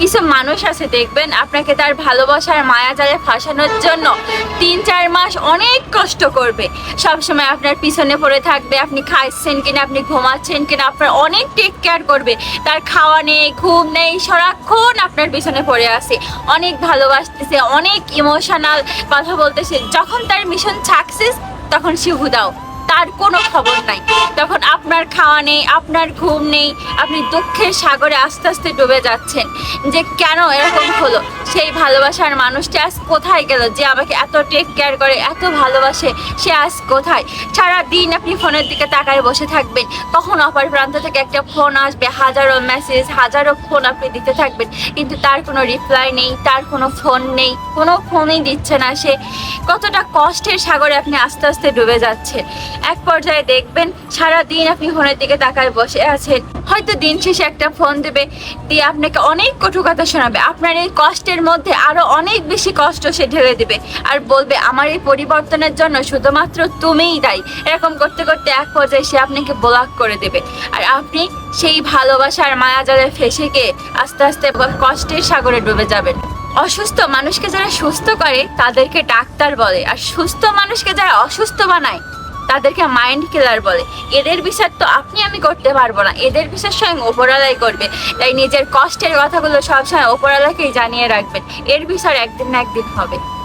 কিছু মানুষ আছে, দেখবেন আপনাকে তার ভালোবাসার মায়া জালে ফাঁসানোর জন্য তিন, চার মাস অনেক কষ্ট করবে। সবসময় আপনার পিছনে পড়ে থাকবে, আপনি খাচ্ছেন কিনা, আপনি ঘুমাচ্ছেন কিনা, আপনার অনেক টেক কেয়ার করবে। তার খাওয়া নেই, ঘুম নেই, সারাক্ষণ আপনার পিছনে পড়ে আছে। অনেক ভালোবাসতেছে, অনেক ইমোশনাল কথা বলতেছে। যখন তার মিশন সাকসেস তখন সে হুদাও তার কোনো খবর নাই। তখন আপনার খাওয়া নেই, আপনার ঘুম নেই, আপনি দুঃখের সাগরে আস্তে আস্তে ডুবে যাচ্ছেন যে কেন এরকম হলো? সেই ভালোবাসার মানুষটি আজ কোথায় গেল? যে আমাকে এত টেক কেয়ার করে, এত ভালোবাসে, সে আজ কোথায়? সারা দিন আপনি ফোনের দিকে তাকায় বসে থাকবেন। কখন অপর প্রান্ত থেকে একটা ফোন আসবে, হাজারো মেসেজ হাজারো ফোন আপনি দিতে থাকবেন। কিন্তু তার কোনো রিপ্লাই নেই, তার কোনো ফোন নেই, কোনো ফোনই দিচ্ছে না সে। কতটা কষ্টের সাগরে আপনি আস্তে আস্তে ডুবে যাচ্ছেন। এক পর্যায়ে দেখবেন সারা দিন আপনি ফোনের দিকে তাকায় বসে আছেন। হয়তো দিন শেষে একটা ফোন দেবে, দিয়ে আপনাকে অনেক কটু কথা শোনাবে। আপনার এই কষ্টের মধ্যে আরও অনেক বেশি কষ্ট সে ঢেলে দেবে আর বলবে, আমার এই পরিবর্তনের জন্য শুধুমাত্র তুমিই দায়ী। এরকম করতে করতে এক পর্যায়ে সে আপনাকে ব্লক করে দেবে। আর আপনি সেই ভালোবাসার মায়াজালে ফেসে গিয়ে আস্তে আস্তে কষ্টের সাগরে ডুবে যাবেন। অসুস্থ মানুষকে যারা সুস্থ করে, তাদেরকে ডাক্তার বলে। আর সুস্থ মানুষকে যারা অসুস্থ বানায় তাদেরকে মাইন্ড কিলার বলে। এদের বিচার তো আপনি আমি করতে পারব না। এদের বিচার স্বয়ং ওপরালাই করবে। তাই নিজের কষ্টের কথাগুলো সবসময় ওপরালাকেই জানিয়ে রাখবেন। এর বিচার একদিন না একদিন হবে।